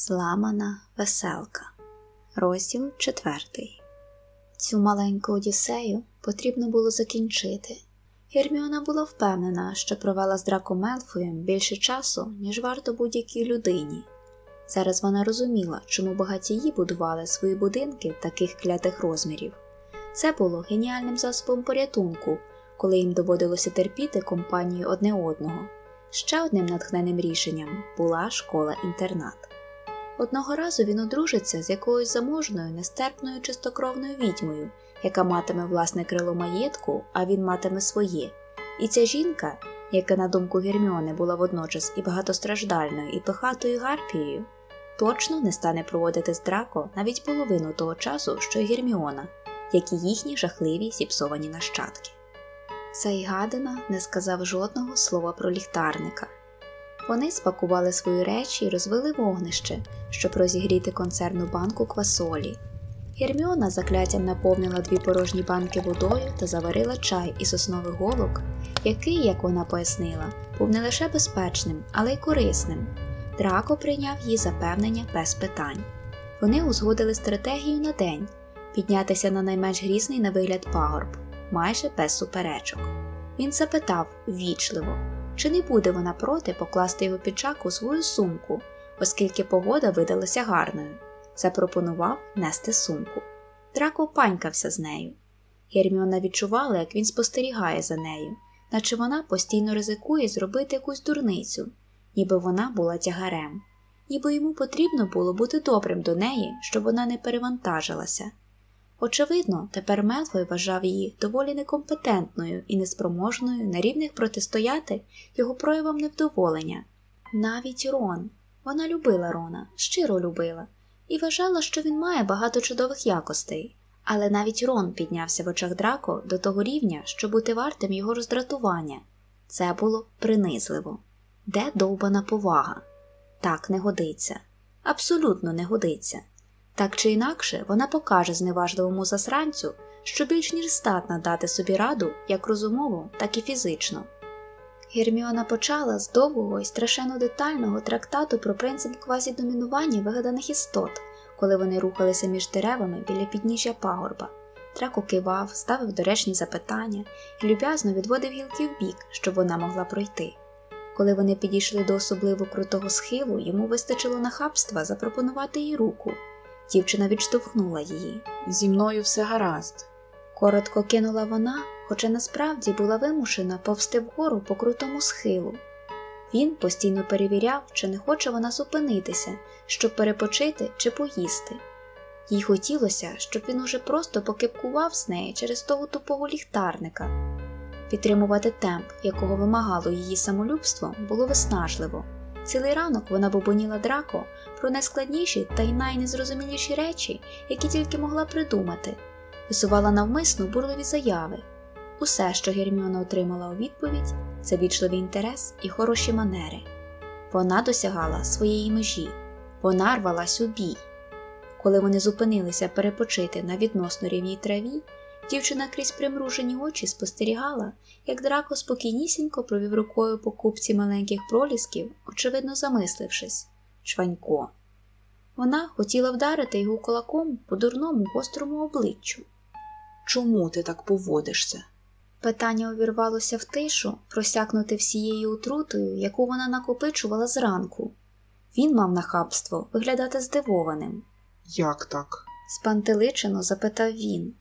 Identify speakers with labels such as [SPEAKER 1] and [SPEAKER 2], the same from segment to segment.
[SPEAKER 1] Зламана веселка. Розділ четвертий. Цю маленьку одіссею потрібно було закінчити. Герміона була впевнена, що провела з Драко Мелфоєм більше часу, ніж варто будь-якій людині. Зараз вона розуміла, чому багатії будували свої будинки таких клятих розмірів. Це було геніальним засобом порятунку, коли їм доводилося терпіти компанію одне одного. Ще одним натхненним рішенням була школа-інтернат. Одного разу він одружиться з якоюсь заможною, нестерпною чистокровною відьмою, яка матиме власне крило маєтку, а він матиме своє. І ця жінка, яка, на думку Герміони, була водночас і багатостраждальною, і пихатою гарпією, точно не стане проводити з Драко навіть половину того часу, що й Герміона, як і їхні жахливі зіпсовані нащадки. Цей гадина не сказав жодного слова про ліхтарника. Вони спакували свої речі і розвели вогнище, щоб розігріти концерну банку квасолі. Герміона закляттям наповнила дві порожні банки водою та заварила чай із основи голок, який, як вона пояснила, був не лише безпечним, але й корисним. Драко прийняв її запевнення без питань. Вони узгодили стратегію на день піднятися на найменш грізний на вигляд пагорб, майже без суперечок. Він запитав ввічливо, чи не буде вона проти покласти його піджак у свою сумку, оскільки погода видалася гарною. Запропонував нести сумку. Драко панькався з нею. Герміона відчувала, як він спостерігає за нею, наче вона постійно ризикує зробити якусь дурницю, ніби вона була тягарем, ніби йому потрібно було бути добрим до неї, щоб вона не перевантажилася. Очевидно, тепер Мелфой вважав її доволі некомпетентною і неспроможною на рівних протистояти його проявам невдоволення. Навіть Рон. Вона любила Рона, щиро любила, і вважала, що він має багато чудових якостей. Але навіть Рон піднявся в очах Драко до того рівня, щоб бути вартим його роздратування. Це було принизливо. Де довбана повага? Так не годиться. Абсолютно не годиться. Так чи інакше, вона покаже зневажливому засранцю, що більш ніж здатна дати собі раду як розумово, так і фізично. Герміона почала з довгого і страшенно детального трактату про принцип квазідомінування вигаданих істот, коли вони рухалися між деревами біля підніжжя пагорба. Трако кивав, ставив доречні запитання і люб'язно відводив гілки вбік, щоб вона могла пройти. Коли вони підійшли до особливо крутого схилу, йому вистачило нахабства запропонувати їй руку. Дівчина відштовхнула її.
[SPEAKER 2] Зі мною все гаразд.
[SPEAKER 1] Коротко кинула вона, хоча насправді була вимушена повсти вгору по крутому схилу. Він постійно перевіряв, чи не хоче вона зупинитися, щоб перепочити чи поїсти. Їй хотілося, щоб він уже просто покипкував з неї через того тупого ліхтарника. Підтримувати темп, якого вимагало її самолюбство, було виснажливо. Цілий ранок вона бубоніла драко про найскладніші та й найнезрозуміліші речі, які тільки могла придумати, висувала навмисно бурливі заяви. Усе, що Герміона отримала у відповідь, це вічливий інтерес і хороші манери. Вона досягала своєї межі, вона рвалась у бій. Коли вони зупинилися перепочити на відносно рівній траві, дівчина крізь примружені очі спостерігала, як драко спокійнісінько провів рукою по купці маленьких пролісків, очевидно замислившись чванько. Вона хотіла вдарити його кулаком по дурному гострому обличчю.
[SPEAKER 2] Чому ти так поводишся?
[SPEAKER 1] Питання увірвалося в тишу, просякнути всією отрутою, яку вона накопичувала зранку. Він мав нахабство виглядати здивованим.
[SPEAKER 3] Як так?
[SPEAKER 1] Спантеличено запитав він.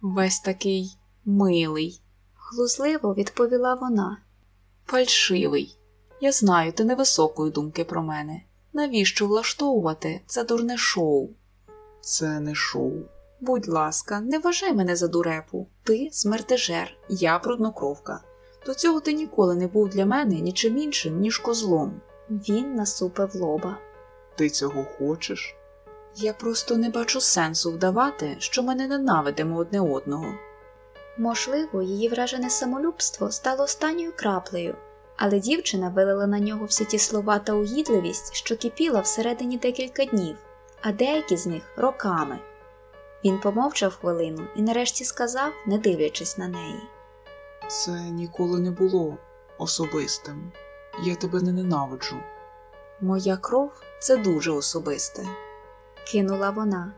[SPEAKER 2] Весь такий милий,
[SPEAKER 1] Глузливо відповіла вона.
[SPEAKER 2] фальшивий. Я знаю, ти невисокої думки про мене. Навіщо влаштовувати це дурне шоу?
[SPEAKER 3] Це не шоу.
[SPEAKER 2] Будь ласка, не вважай мене за дурепу. Ти смертежер, я бруднокровка. До цього ти ніколи не був для мене нічим іншим, ніж козлом.
[SPEAKER 1] Він насупив лоба.
[SPEAKER 3] Ти цього хочеш?
[SPEAKER 2] Я просто не бачу сенсу вдавати, що ми не ненавидимо одне одного.
[SPEAKER 1] Можливо, її вражене самолюбство стало останньою краплею, але дівчина вилила на нього всі ті слова та угідливість, що кипіла всередині декілька днів, а деякі з них роками. Він помовчав хвилину і нарешті сказав, не дивлячись на неї.
[SPEAKER 3] Це ніколи не було особистим. Я тебе не ненавиджу.
[SPEAKER 2] Моя кров це дуже особисте.
[SPEAKER 1] Кинула вона.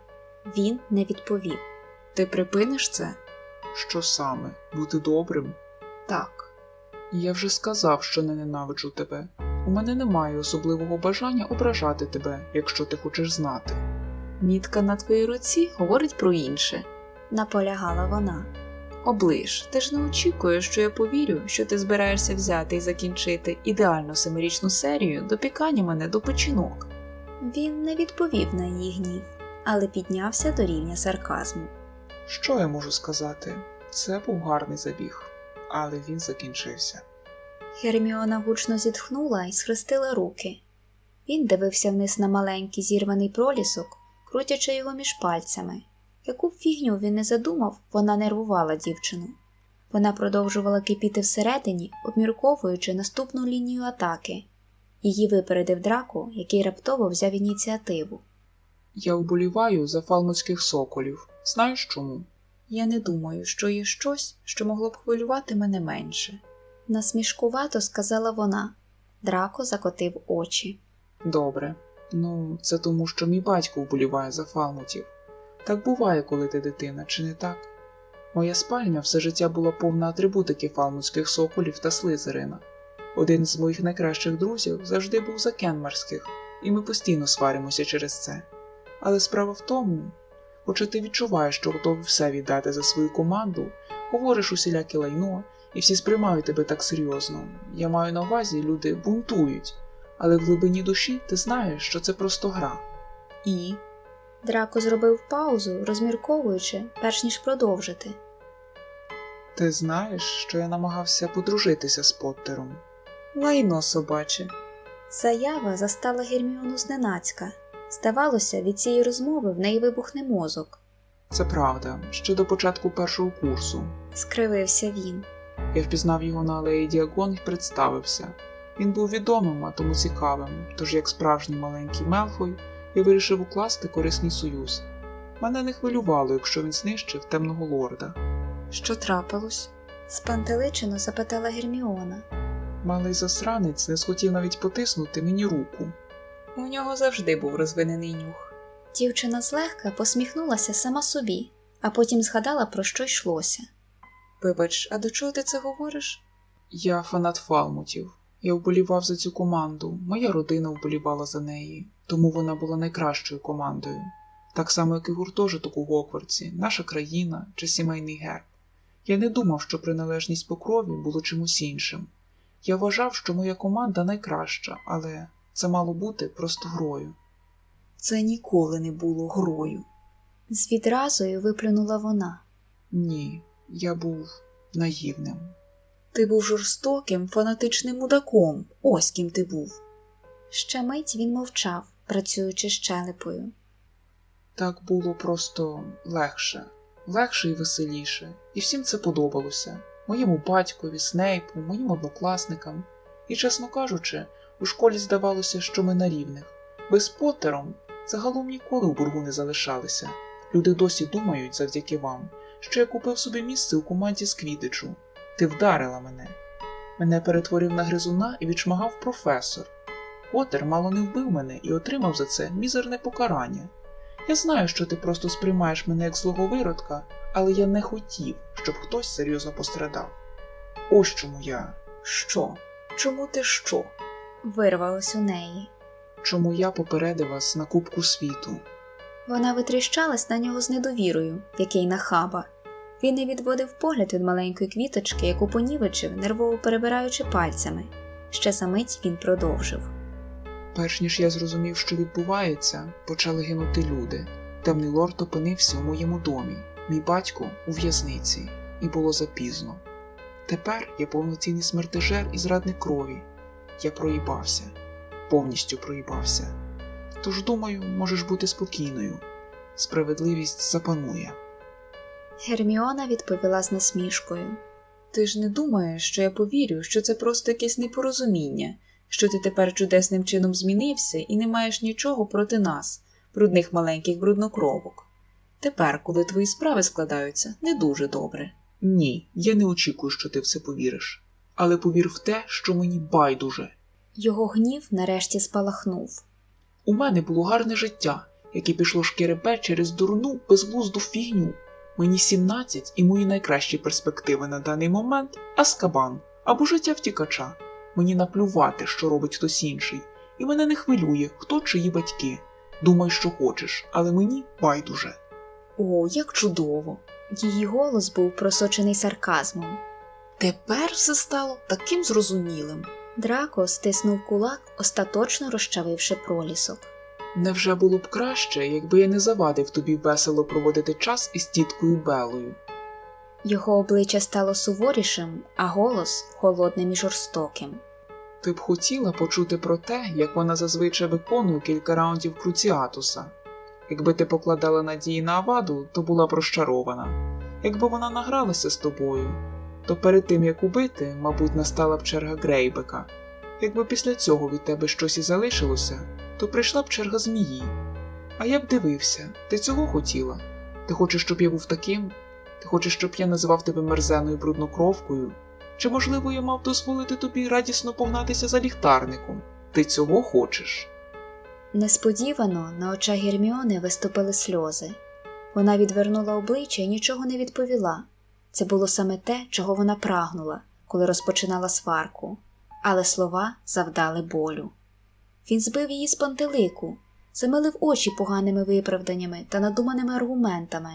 [SPEAKER 1] Він не відповів.
[SPEAKER 2] Ти припиниш це?
[SPEAKER 3] Що саме? Бути добрим?
[SPEAKER 2] Так.
[SPEAKER 3] Я вже сказав, що не ненавиджу тебе. У мене немає особливого бажання ображати тебе, якщо ти хочеш знати.
[SPEAKER 2] Мітка на твоїй руці говорить про інше.
[SPEAKER 1] Наполягала вона.
[SPEAKER 2] Оближ, ти ж не очікуєш, що я повірю, що ти збираєшся взяти і закінчити ідеальну семирічну серію допікання мене до печінок.
[SPEAKER 1] Він не відповів на її гнів, але піднявся до рівня сарказму.
[SPEAKER 3] Що я можу сказати? Це був гарний забіг, але він закінчився.
[SPEAKER 1] Герміона гучно зітхнула і схрестила руки. Він дивився вниз на маленький зірваний пролісок, крутячи його між пальцями. Яку б фігню він не задумав, вона нервувала дівчину. Вона продовжувала кипіти всередині, обмірковуючи наступну лінію атаки. Її випередив драко, який раптово взяв ініціативу.
[SPEAKER 3] Я вболіваю за фалмутських соколів. Знаєш чому?
[SPEAKER 2] Я не думаю, що є щось, що могло б хвилювати мене менше.
[SPEAKER 1] Насмішкувато сказала вона. Драко закотив очі.
[SPEAKER 3] Добре. Ну, це тому, що мій батько вболіває за фалмутів. Так буває, коли ти дитина, чи не так? Моя спальня все життя була повна атрибутики фалмутських соколів та слизерина. Один з моїх найкращих друзів завжди був за кенмарських, і ми постійно сваримося через це. Але справа в тому, хоча ти відчуваєш, що готовий все віддати за свою команду, говориш усіляке лайно, і всі сприймають тебе так серйозно. Я маю на увазі, люди бунтують, але в глибині душі ти знаєш, що це просто гра.
[SPEAKER 2] І
[SPEAKER 1] Драко зробив паузу, розмірковуючи, перш ніж продовжити.
[SPEAKER 3] Ти знаєш, що я намагався подружитися з Поттером.
[SPEAKER 2] Лайно собаче.
[SPEAKER 1] Заява застала Герміону зненацька. Здавалося, від цієї розмови в неї вибухне мозок.
[SPEAKER 3] Це правда, ще до початку першого курсу.
[SPEAKER 1] Скривився він.
[SPEAKER 3] Я впізнав його на алеї Діагон і представився. Він був відомим, а тому цікавим, тож як справжній маленький Мелфой, я вирішив укласти корисний союз. Мене не хвилювало, якщо він знищив темного лорда.
[SPEAKER 2] Що трапилось?
[SPEAKER 1] Спантеличено запитала Герміона.
[SPEAKER 3] Малий засранець не схотів навіть потиснути мені руку.
[SPEAKER 2] У нього завжди був розвинений нюх.
[SPEAKER 1] Дівчина злегка посміхнулася сама собі, а потім згадала, про що йшлося.
[SPEAKER 2] Вибач, а до чого ти це говориш?
[SPEAKER 3] Я фанат Фалмутів. Я вболівав за цю команду, моя родина вболівала за неї, тому вона була найкращою командою. Так само, як і гуртожиток у Гоквардсі, наша країна чи сімейний герб. Я не думав, що приналежність по крові було чимось іншим. Я вважав, що моя команда найкраща, але це мало бути просто грою.
[SPEAKER 2] Це ніколи не було грою.
[SPEAKER 1] З відразою виплюнула вона.
[SPEAKER 3] Ні, я був наївним.
[SPEAKER 2] Ти був жорстоким, фанатичним мудаком. Ось ким ти був.
[SPEAKER 1] Ще мить він мовчав, працюючи щелепою.
[SPEAKER 3] Так було просто легше, легше і веселіше, і всім це подобалося моєму батькові, Снейпу, моїм однокласникам. І, чесно кажучи, у школі здавалося, що ми на рівних. Без Поттером загалом ніколи у боргу не залишалися. Люди досі думають, завдяки вам, що я купив собі місце у команді з Квідичу. Ти вдарила мене. Мене перетворив на гризуна і відшмагав професор. Поттер мало не вбив мене і отримав за це мізерне покарання. Я знаю, що ти просто сприймаєш мене як злого виродка, але я не хотів, щоб хтось серйозно пострадав. Ось чому я,
[SPEAKER 2] Що? Чому ти що?
[SPEAKER 1] Вирвалось у неї.
[SPEAKER 3] чому я попередив вас на Кубку світу.
[SPEAKER 1] Вона витріщалась на нього з недовірою, який нахаба. Він не відводив погляд від маленької квіточки, яку понівечив, нервово перебираючи пальцями. Ще за він продовжив.
[SPEAKER 3] Перш ніж я зрозумів, що відбувається, почали гинути люди. Темний лорд опинився у моєму домі, мій батько у в'язниці, і було запізно. Тепер я повноцінний смертежер і зрадник крові. Я проїбався, повністю проїбався. Тож, думаю, можеш бути спокійною. Справедливість запанує.
[SPEAKER 1] Герміона відповіла з насмішкою.
[SPEAKER 2] Ти ж не думаєш, що я повірю, що це просто якесь непорозуміння, що ти тепер чудесним чином змінився і не маєш нічого проти нас, брудних маленьких бруднокровок. Тепер, коли твої справи складаються, не дуже добре.
[SPEAKER 3] Ні, я не очікую, що ти в це повіриш. Але повір в те, що мені байдуже.
[SPEAKER 1] Його гнів нарешті спалахнув.
[SPEAKER 3] У мене було гарне життя, яке пішло шкеребе через дурну, безглузду фігню. Мені 17 і мої найкращі перспективи на даний момент Аскабан або життя втікача. Мені наплювати, що робить хтось інший, і мене не хвилює, хто чиї батьки. Думай, що хочеш, але мені байдуже.
[SPEAKER 1] О, як чудово! Її голос був просочений сарказмом.
[SPEAKER 2] Тепер все стало таким зрозумілим.
[SPEAKER 1] Драко стиснув кулак, остаточно розчавивши пролісок.
[SPEAKER 3] Невже було б краще, якби я не завадив тобі весело проводити час із тіткою Белою?
[SPEAKER 1] Його обличчя стало суворішим, а голос холодним і жорстоким.
[SPEAKER 3] Ти б хотіла почути про те, як вона зазвичай виконує кілька раундів Круціатуса. Якби ти покладала надії на Аваду, то була б розчарована. Якби вона награлася з тобою, то перед тим як убити, мабуть, настала б черга Грейбека. Якби після цього від тебе щось і залишилося, то прийшла б черга змії. А я б дивився, ти цього хотіла? Ти хочеш, щоб я був таким? Ти хочеш, щоб я називав тебе мерзеною бруднокровкою? Чи, можливо, я мав дозволити тобі радісно погнатися за ліхтарником? Ти цього хочеш?
[SPEAKER 1] Несподівано на очах Герміони виступили сльози. Вона відвернула обличчя і нічого не відповіла. Це було саме те, чого вона прагнула, коли розпочинала сварку, але слова завдали болю. Він збив її з пантелику, замилив очі поганими виправданнями та надуманими аргументами,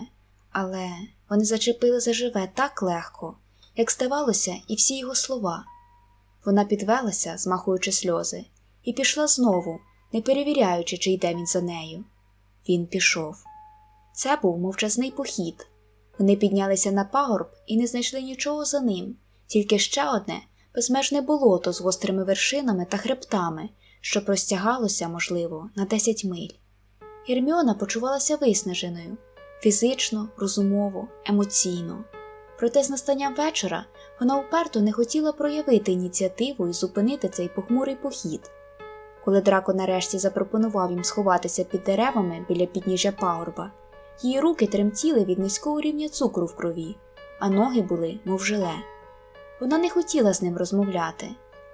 [SPEAKER 1] але вони зачепили заживе так легко, як здавалося, і всі його слова. Вона підвелася, змахуючи сльози, і пішла знову, не перевіряючи, чи йде він за нею. Він пішов. Це був мовчазний похід. Вони піднялися на пагорб і не знайшли нічого за ним, тільки ще одне безмежне болото з гострими вершинами та хребтами, що простягалося, можливо, на 10 миль. Герміона почувалася виснаженою фізично, розумово, емоційно. Проте з настанням вечора вона уперто не хотіла проявити ініціативу і зупинити цей похмурий похід. Коли Драко нарешті запропонував їм сховатися під деревами біля підніжжя пагорба, її руки тремтіли від низького рівня цукру в крові, а ноги були, мов желе. Вона не хотіла з ним розмовляти,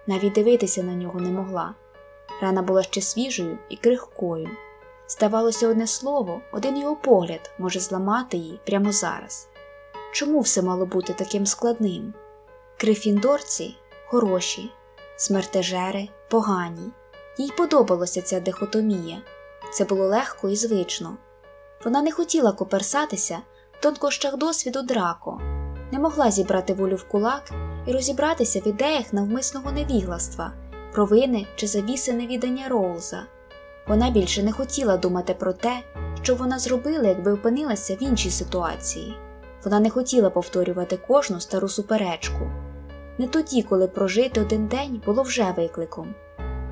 [SPEAKER 1] навіть дивитися на нього не могла. Рана була ще свіжою і крихкою. Здавалося, одне слово, один його погляд може зламати її прямо зараз. Чому все мало бути таким складним? Крифіндорці хороші, смертежери погані. Їй подобалася ця дихотомія. Це було легко і звично. Вона не хотіла коперсатися в тонкощах досвіду драко, не могла зібрати волю в кулак і розібратися в ідеях навмисного невігластва, провини чи завіси невідання Роуза. Вона більше не хотіла думати про те, що вона зробила, якби опинилася в іншій ситуації. Вона не хотіла повторювати кожну стару суперечку. Не тоді, коли прожити один день було вже викликом.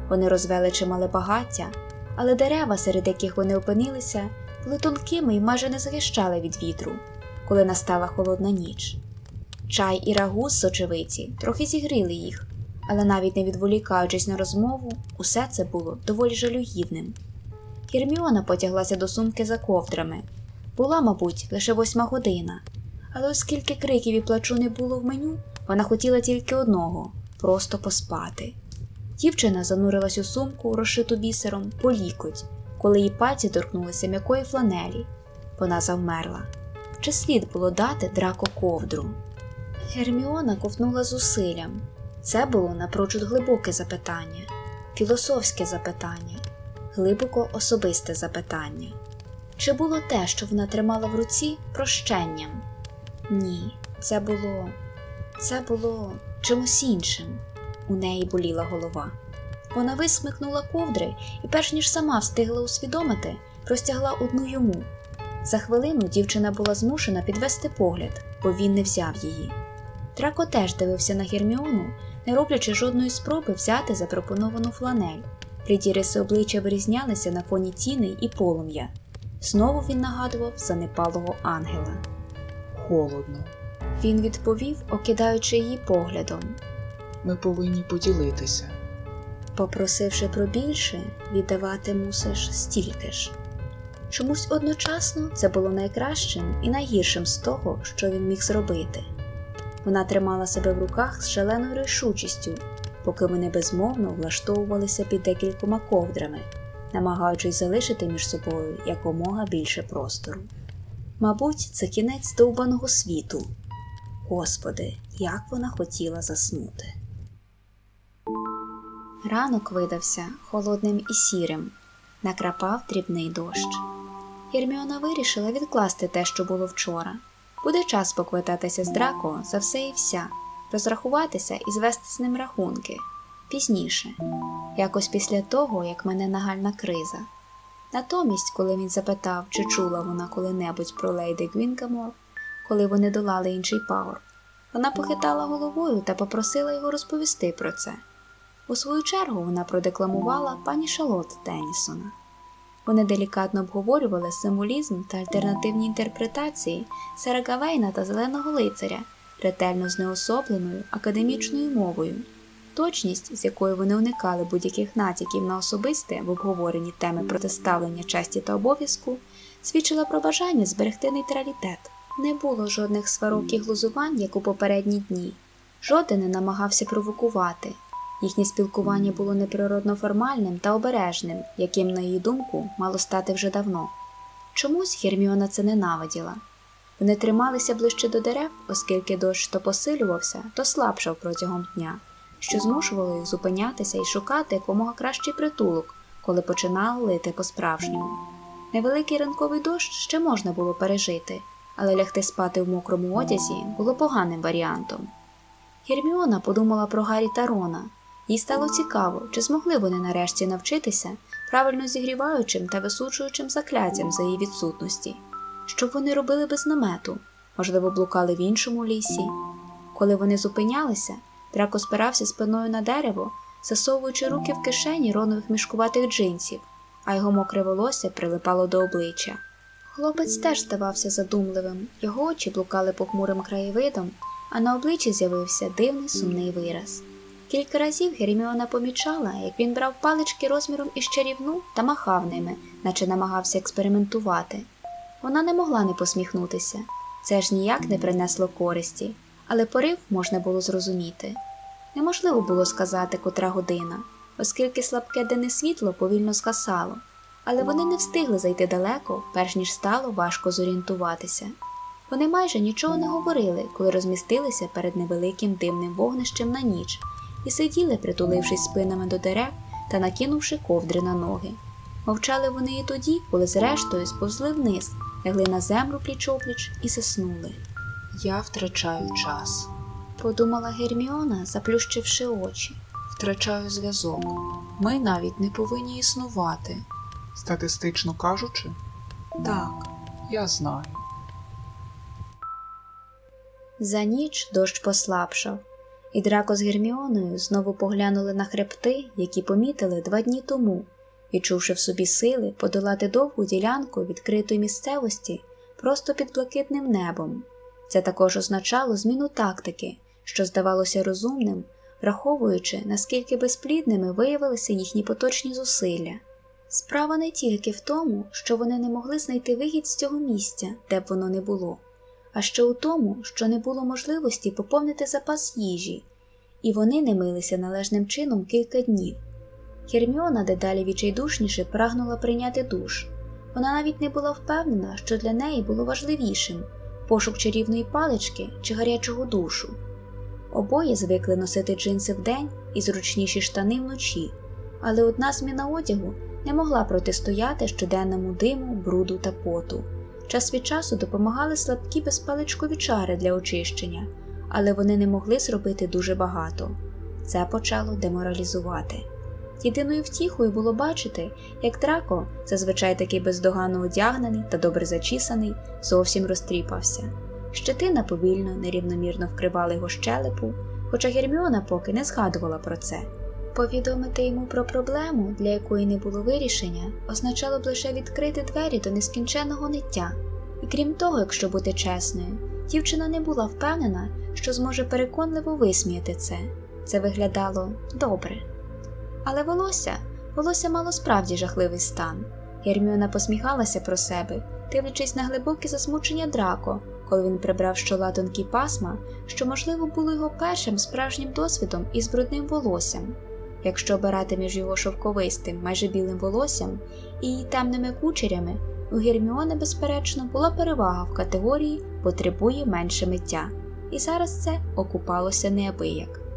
[SPEAKER 1] Вони розвели чимале багаття, але дерева, серед яких вони опинилися, були тонкими і майже не захищали від вітру, коли настала холодна ніч. Чай і рагу з сочевиці трохи зігріли їх, але навіть не відволікаючись на розмову, усе це було доволі жалюгідним. Герміона потяглася до сумки за ковдрами. Була, мабуть, лише восьма година, але оскільки криків і плачу не було в меню, вона хотіла тільки одного просто поспати. Дівчина занурилась у сумку, розшиту бісером, по лікоть, коли її пальці торкнулися м'якої фланелі. Вона завмерла. Чи слід було дати драко ковдру? Герміона ковтнула зусиллям. Це було напрочуд глибоке запитання, філософське запитання, глибоко особисте запитання. Чи було те, що вона тримала в руці, прощенням? Ні, це було. Це було чимось іншим. У неї боліла голова. Вона висмикнула ковдри і, перш ніж сама встигла усвідомити, простягла одну йому. За хвилину дівчина була змушена підвести погляд, бо він не взяв її. Драко теж дивився на Герміону, не роблячи жодної спроби взяти запропоновану фланель. Бліді риси обличчя вирізнялися на фоні тіни і полум'я. Знову він нагадував занепалого ангела.
[SPEAKER 3] Холодно.
[SPEAKER 1] Він відповів, окидаючи її поглядом.
[SPEAKER 3] Ми повинні поділитися.
[SPEAKER 1] Попросивши про більше, віддавати мусиш стільки ж. Чомусь одночасно це було найкращим і найгіршим з того, що він міг зробити. Вона тримала себе в руках з шаленою рішучістю, поки вони безмовно влаштовувалися під декількома ковдрами, намагаючись залишити між собою якомога більше простору. Мабуть, це кінець довбаного світу. Господи, як вона хотіла заснути. Ранок видався холодним і сірим, накрапав дрібний дощ. Герміона вирішила відкласти те, що було вчора. Буде час поквитатися з Драко за все і вся, розрахуватися і звести з ним рахунки пізніше, якось після того, як мене нагальна криза. Натомість, коли він запитав, чи чула вона коли-небудь про лейди Гвінкамор, коли вони долали інший пагорб, вона похитала головою та попросила його розповісти про це. У свою чергу вона продекламувала пані Шалот Теннісона. Вони делікатно обговорювали символізм та альтернативні інтерпретації Сера Гавейна та Зеленого лицаря, ретельно знеособленою академічною мовою. Точність, з якою вони уникали будь-яких натяків на особисте в обговоренні теми протиставлення честі та обов'язку, свідчила про бажання зберегти нейтралітет. Не було жодних сварок і глузувань, як у попередні дні. Жоден не намагався провокувати. Їхнє спілкування було неприродно формальним та обережним, яким, на її думку, мало стати вже давно. Чомусь Герміона це ненавиділа. Вони трималися ближче до дерев, оскільки дощ то посилювався, то слабшав протягом дня, що змушувало їх зупинятися і шукати якомога кращий притулок, коли починало лити по-справжньому. Невеликий ранковий дощ ще можна було пережити, але лягти спати в мокрому одязі було поганим варіантом. Герміона подумала про Гаррі та Рона. Їй стало цікаво, чи змогли вони нарешті навчитися правильно зігріваючим та висуджуючим закляттям за її відсутності. Що б вони робили без намету? Можливо, блукали в іншому лісі. Коли вони зупинялися, Драко спирався спиною на дерево, засовуючи руки в кишені ронових мішкуватих джинсів, а його мокре волосся прилипало до обличчя. Хлопець теж здавався задумливим, його очі блукали похмурим краєвидом, а на обличчі з'явився дивний сумний вираз. Кілька разів Герміона помічала, як він брав палички розміром із чарівну та махав ними, наче намагався експериментувати. Вона не могла не посміхнутися. Це ж ніяк не принесло користі, але порив можна було зрозуміти. Неможливо було сказати, котра година, оскільки слабке денне світло повільно згасало, але вони не встигли зайти далеко, перш ніж стало важко зорієнтуватися. Вони майже нічого не говорили, коли розмістилися перед невеликим димним вогнищем на ніч і сиділи, притулившись спинами до дерев та накинувши ковдри на ноги. Мовчали вони і тоді, коли зрештою сповзли вниз, лягли на землю пліч-опліч і заснули.
[SPEAKER 2] Я втрачаю час,
[SPEAKER 1] Подумала Герміона, заплющивши очі.
[SPEAKER 2] втрачаю зв'язок. Ми навіть не повинні існувати.
[SPEAKER 3] Статистично кажучи,
[SPEAKER 2] Так,
[SPEAKER 3] я знаю.
[SPEAKER 1] За ніч дощ послабшав, і Драко з Герміоною знову поглянули на хребти, які помітили два дні тому, відчувши в собі сили подолати довгу ділянку відкритої місцевості просто під блакитним небом. Це також означало зміну тактики, що здавалося розумним, враховуючи, наскільки безплідними виявилися їхні поточні зусилля. Справа не тільки в тому, що вони не могли знайти вихід з цього місця, де б воно не було, а ще у тому, що не було можливості поповнити запас їжі, і вони не милися належним чином кілька днів. Герміона дедалі відчайдушніше прагнула прийняти душ. Вона навіть не була впевнена, що для неї було важливішим пошук чарівної палички чи гарячого душу. Обоє звикли носити джинси вдень і зручніші штани вночі, але одна зміна одягу не могла протистояти щоденному диму, бруду та поту. Час від часу допомагали слабкі безпаличкові чари для очищення, але вони не могли зробити дуже багато. Це почало деморалізувати. Єдиною втіхою було бачити, як Драко, зазвичай такий бездоганно одягнений та добре зачісаний, зовсім розтріпався. Щетина повільно, нерівномірно вкривала його щелепу, хоча Герміона поки не згадувала про це. Повідомити йому про проблему, для якої не було вирішення, означало б лише відкрити двері до нескінченного ниття. І крім того, якщо бути чесною, дівчина не була впевнена, що зможе переконливо висміяти це. Це виглядало добре. Але волосся, волосся мало справді жахливий стан. Герміона посміхалася про себе, дивлячись на глибоке засмучення Драко, коли він прибрав з чола тонкі пасма, що, можливо, було його першим справжнім досвідом із брудним волоссям. Якщо обирати між його шовковистим, майже білим волоссям і її темними кучерями, у Герміони, безперечно, була перевага в категорії потребує менше миття, і зараз це окупалося неабияк.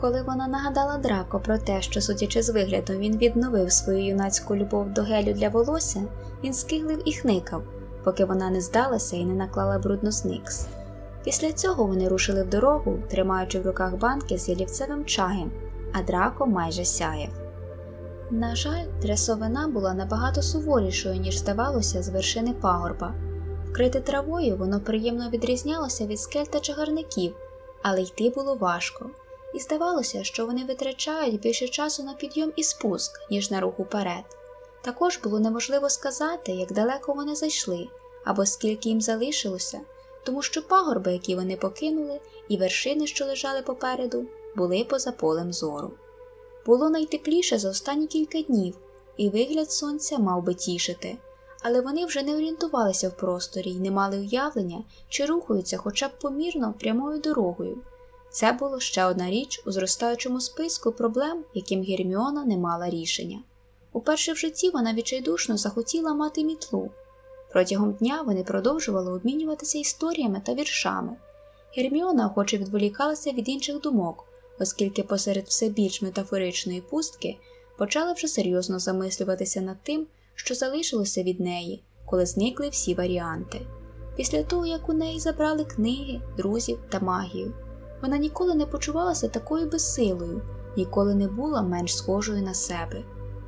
[SPEAKER 1] Коли вона нагадала Драко про те, що, судячи з виглядом, він відновив свою юнацьку любов до гелю для волосся, він скиглив і хникав, поки вона не здалася і не наклала брудно зникс. Після цього вони рушили в дорогу, тримаючи в руках банки з ялівцевим чаєм, а Драко майже сяяв. На жаль, трясовина була набагато суворішою, ніж здавалося з вершини пагорба. Вкрите травою воно приємно відрізнялося від скель та чагарників, але йти було важко, і здавалося, що вони витрачають більше часу на підйом і спуск, ніж на рух уперед. Також було неможливо сказати, як далеко вони зайшли, або скільки їм залишилося, тому що пагорби, які вони покинули, і вершини, що лежали попереду, були поза полем зору. Було найтепліше за останні кілька днів, і вигляд сонця мав би тішити, але вони вже не орієнтувалися в просторі і не мали уявлення, чи рухаються хоча б помірно прямою дорогою. Це було ще одна річ у зростаючому списку проблем, яким Герміона не мала рішення. Уперше в житті вона відчайдушно захотіла мати мітлу. Протягом дня вони продовжували обмінюватися історіями та віршами. Герміона охоче відволікалася від інших думок, оскільки посеред все більш метафоричної пустки почала вже серйозно замислюватися над тим, що залишилося від неї, коли зникли всі варіанти. Після того, як у неї забрали книги, друзів та магію, вона ніколи не почувалася такою безсилою, ніколи не була менш схожою на себе,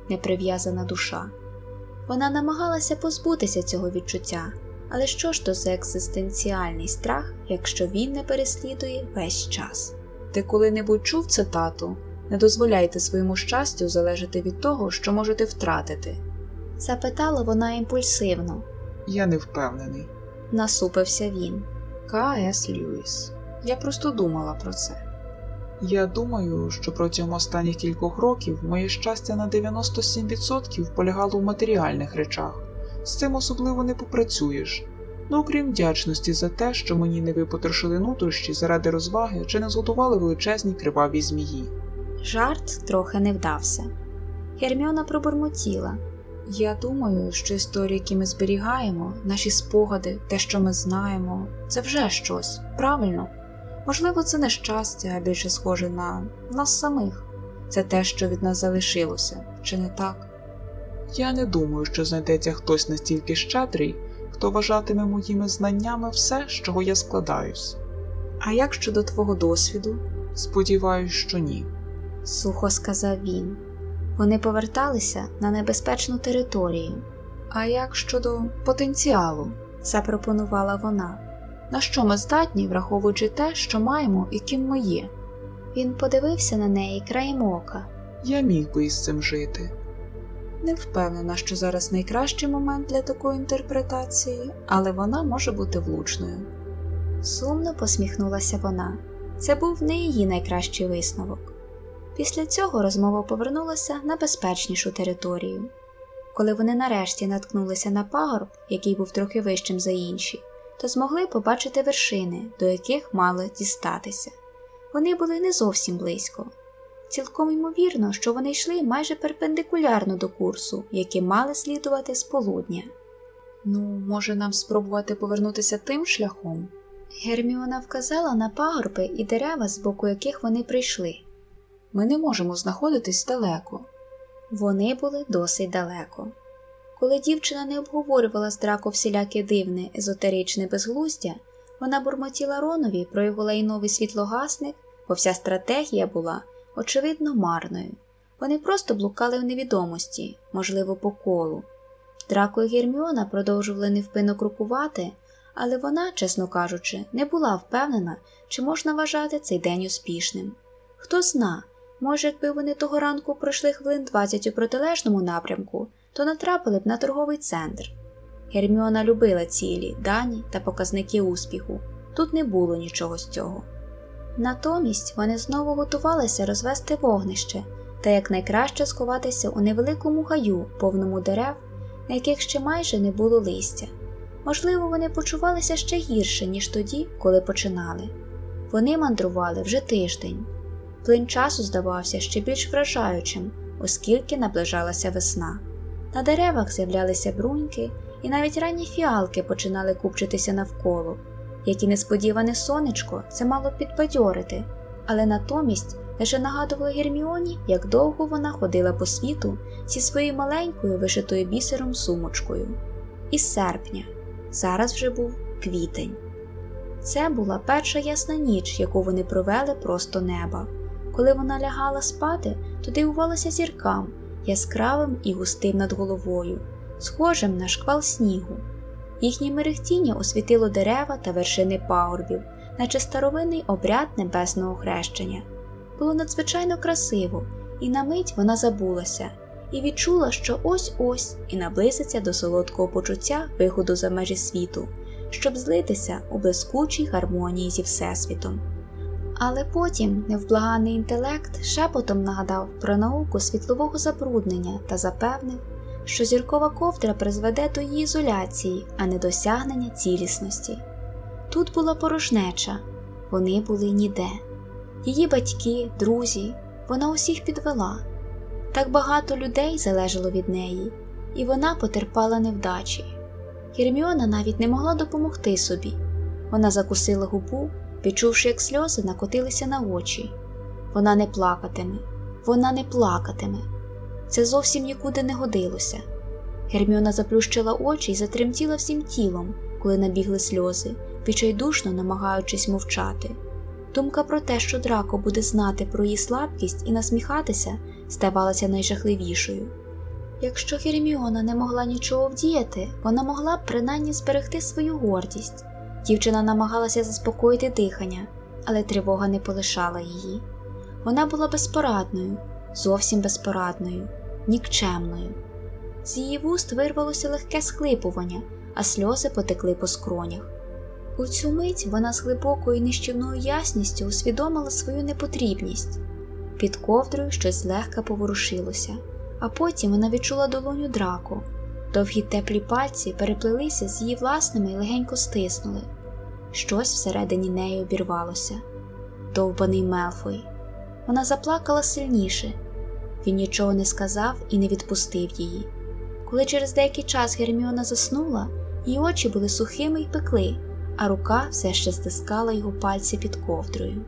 [SPEAKER 1] неприв'язана душа. Вона намагалася позбутися цього відчуття, але що ж то за екзистенціальний страх, якщо він не переслідує весь час?
[SPEAKER 2] Ти коли-небудь чув цитату Не дозволяйте своєму щастю залежати від того, що можете втратити.
[SPEAKER 1] запитала вона імпульсивно.
[SPEAKER 3] Я не впевнений.
[SPEAKER 1] Насупився він.
[SPEAKER 2] К.С. Льюіс. Я просто думала про це.
[SPEAKER 3] Я думаю, що протягом останніх кількох років моє щастя на 97% полягало в матеріальних речах. З цим особливо не попрацюєш. Ну, окрім вдячності за те, що мені не випотрошили нутрощі заради розваги чи не зготували величезні криваві змії.
[SPEAKER 1] Жарт трохи не вдався. Герміона пробурмотіла.
[SPEAKER 2] Я думаю, що історії, які ми зберігаємо, наші спогади, те, що ми знаємо, це вже щось, правильно? Можливо, це не щастя, а більше схоже на нас самих. Це те, що від нас залишилося, чи не так?
[SPEAKER 3] Я не думаю, що знайдеться хтось настільки щедрий, хто вважатиме моїми знаннями все, з чого я складаюсь.
[SPEAKER 2] А як щодо твого досвіду?
[SPEAKER 3] Сподіваюсь, що ні.
[SPEAKER 1] сухо сказав він. Вони поверталися на небезпечну територію,
[SPEAKER 2] А як щодо потенціалу?
[SPEAKER 1] запропонувала вона.
[SPEAKER 2] На що ми здатні, враховуючи те, що маємо і ким ми є?
[SPEAKER 1] Він подивився на неї краєм ока.
[SPEAKER 3] Я міг би із цим жити.
[SPEAKER 2] Не впевнена, що зараз найкращий момент для такої інтерпретації, але вона може бути влучною.
[SPEAKER 1] Сумно посміхнулася вона. Це був не її найкращий висновок. Після цього розмова повернулася на безпечнішу територію. Коли вони нарешті наткнулися на пагорб, який був трохи вищим за інші, то змогли побачити вершини, до яких мали дістатися. Вони були не зовсім близько. Цілком ймовірно, що вони йшли майже перпендикулярно до курсу, яким мали слідувати з полудня.
[SPEAKER 2] Ну, може нам спробувати повернутися тим шляхом?
[SPEAKER 1] Герміона вказала на пагорби і дерева, з боку яких вони прийшли.
[SPEAKER 2] Ми не можемо знаходитись далеко.
[SPEAKER 1] Вони були досить далеко. Коли дівчина не обговорювала з драко всіляке дивне, езотеричне безглуздя, вона бурмотіла Ронові про його лайновий світлогасник, бо вся стратегія була, очевидно, марною. Вони просто блукали в невідомості, можливо, по колу. Драко і Герміона продовжували невпинно крокувати, але вона, чесно кажучи, не була впевнена, чи можна вважати цей день успішним. Хто зна, може, якби вони того ранку пройшли хвилин 20 у протилежному напрямку, то натрапили б на торговий центр. Герміона любила цілі, дані та показники успіху. Тут не було нічого з цього. Натомість вони знову готувалися розвести вогнище та якнайкраще сховатися у невеликому гаю, повному дерев, на яких ще майже не було листя. Можливо, вони почувалися ще гірше, ніж тоді, коли починали. Вони мандрували вже тиждень. Плин часу здавався ще більш вражаючим, оскільки наближалася весна. На деревах з'являлися бруньки, і навіть ранні фіалки починали купчитися навколо. Як і несподіване сонечко, це мало підбадьорити, але натомість лише нагадувало Герміоні, як довго вона ходила по світу зі своєю маленькою вишитою бісером сумочкою. Із серпня, зараз вже був квітень. Це була перша ясна ніч, яку вони провели просто неба. Коли вона лягала спати, то дивувалася зіркам, яскравим і густим над головою, схожим на шквал снігу. Їхнє мерехтіння освітило дерева та вершини пагорбів, наче старовинний обряд небесного хрещення. Було надзвичайно красиво, і на мить вона забулася і відчула, що ось-ось і наблизиться до солодкого почуття виходу за межі світу, щоб злитися у блискучій гармонії зі Всесвітом. Але потім невблаганий інтелект шепотом нагадав про науку світлового забруднення та запевнив, що зіркова ковдра призведе до її ізоляції, а не досягнення цілісності. Тут була порожнеча, вони були ніде. Її батьки, друзі, вона усіх підвела. Так багато людей залежало від неї, і вона потерпала невдачі. Герміона навіть не могла допомогти собі. Вона закусила губу, відчувши, як сльози накотилися на очі. Вона не плакатиме, вона не плакатиме. Це зовсім нікуди не годилося. Герміона заплющила очі і затремтіла всім тілом, коли набігли сльози, відчайдушно намагаючись мовчати. Думка про те, що Драко буде знати про її слабкість і насміхатися, здавалася найжахливішою. Якщо Герміона не могла нічого вдіяти, вона могла б принаймні зберегти свою гордість. Дівчина намагалася заспокоїти дихання, але тривога не полишала її. Вона була безпорадною, зовсім безпорадною, нікчемною. З її вуст вирвалося легке схлипування, а сльози потекли по скронях. У цю мить вона з глибокою нищівною ясністю усвідомила свою непотрібність. Під ковдрою щось злегка поворушилося, а потім вона відчула долоню драку. Довгі теплі пальці переплелися з її власними і легенько стиснули. Щось всередині неї обірвалося. Довбаний Мелфой. Вона заплакала сильніше. Він нічого не сказав і не відпустив її. Коли через деякий час Герміона заснула, її очі були сухими й пекли, а рука все ще стискала його пальці під ковдрою.